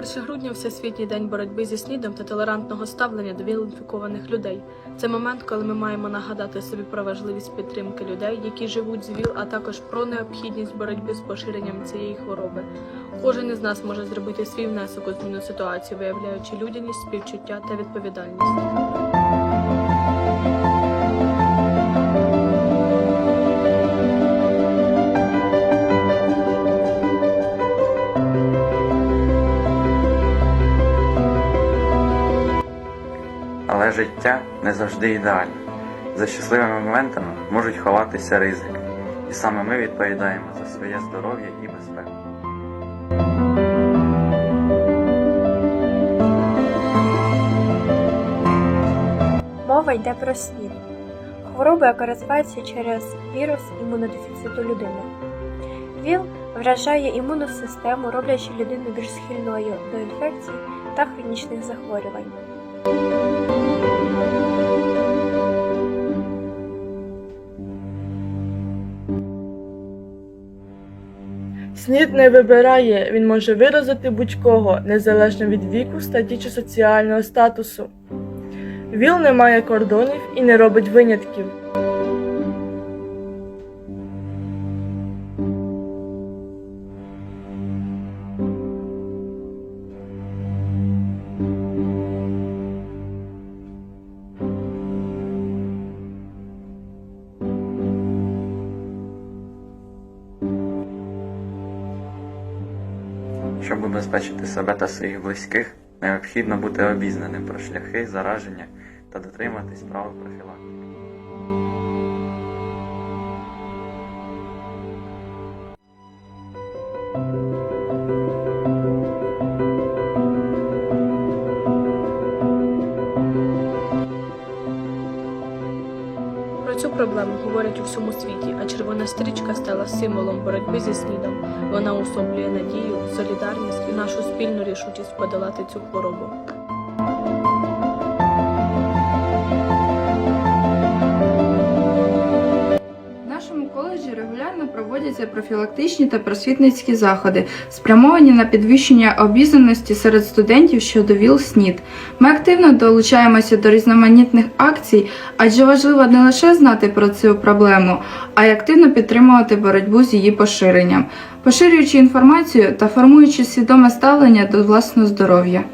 1 грудня Всесвітній день боротьби зі СНІДом та толерантного ставлення до ВІЛ-інфікованих людей. Це момент, коли ми маємо нагадати собі про важливість підтримки людей, які живуть з ВІЛ, а також про необхідність боротьби з поширенням цієї хвороби. Кожен із нас може зробити свій внесок у зміну ситуації, виявляючи людяність, співчуття та відповідальність. Але життя не завжди ідеальне. За щасливими моментами можуть ховатися ризики. І саме ми відповідаємо за своє здоров'я і безпеку. Мова йде про СНІД. Хвороба, яка розвивається через вірус імунодефіциту людини. ВІЛ вражає імунну систему, роблячи людину більш схильною до інфекцій та хронічних захворювань. СНІД не вибирає, він може виразити будь-кого, незалежно від віку, статі чи соціального статусу. ВІЛ не має кордонів і не робить винятків. Щоб убезпечити себе та своїх близьких, необхідно бути обізнаним про шляхи зараження та дотриматись правил профілактики. Цю проблему говорять у всьому світі, а червона стрічка стала символом боротьби зі СНІДом. Вона особлює надію, солідарність і нашу спільну рішучість подолати цю хворобу. Проводяться профілактичні та просвітницькі заходи, спрямовані на підвищення обізнаності серед студентів щодо ВІЛ-СНІД. Ми активно долучаємося до різноманітних акцій, адже важливо не лише знати про цю проблему, а й активно підтримувати боротьбу з її поширенням, поширюючи інформацію та формуючи свідоме ставлення до власного здоров'я.